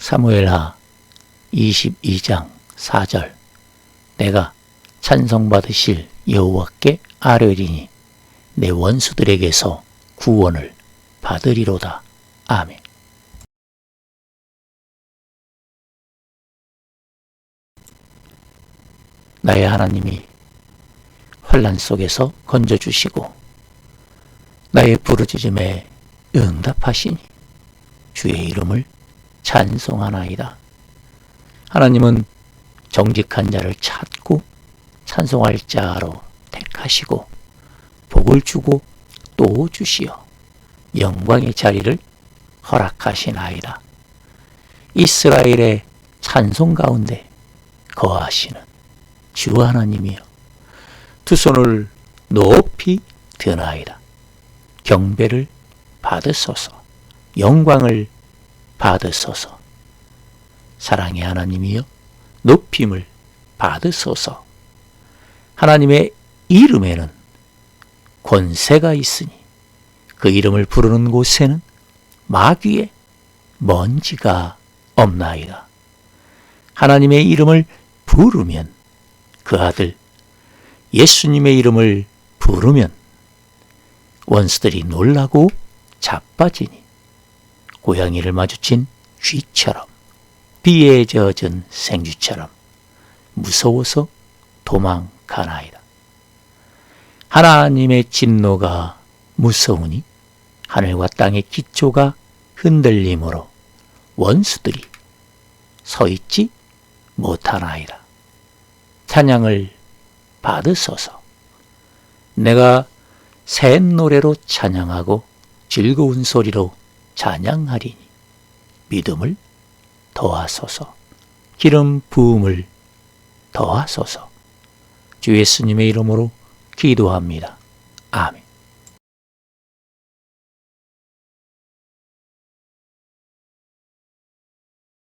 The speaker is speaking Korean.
사무엘하 22장 4절 내가 찬송받으실 여호와께 아뢰리니 내 원수들에게서 구원을 받으리로다. 아멘. 나의 하나님이 환란 속에서 건져 주시고 나의 부르짖음에 응답하시니 주의 이름을 찬송하나이다. 하나님은 정직한 자를 찾고 찬송할 자로 택하시고 복을 주고 또 주시어 영광의 자리를 허락하시나이다. 이스라엘의 찬송 가운데 거하시는 주 하나님이여 두 손을 높이 드나이다. 경배를 받으소서 영광을 받으소서 사랑의 하나님이여 높임을 받으소서 하나님의 이름에는 권세가 있으니 그 이름을 부르는 곳에는 마귀의 먼지가 없나이다. 하나님의 이름을 부르면 그 아들 예수님의 이름을 부르면 원수들이 놀라고 자빠지니 고양이를 마주친 쥐처럼 비에 젖은 생쥐처럼 무서워서 도망가나이다. 하나님의 진노가 무서우니 하늘과 땅의 기초가 흔들림으로 원수들이 서 있지 못하나이다. 찬양을 받으소서. 내가 새 노래로 찬양하고 즐거운 소리로 찬양하리니 믿음을 더하소서. 기름 부음을 더하소서. 주 예수님의 이름으로 기도합니다.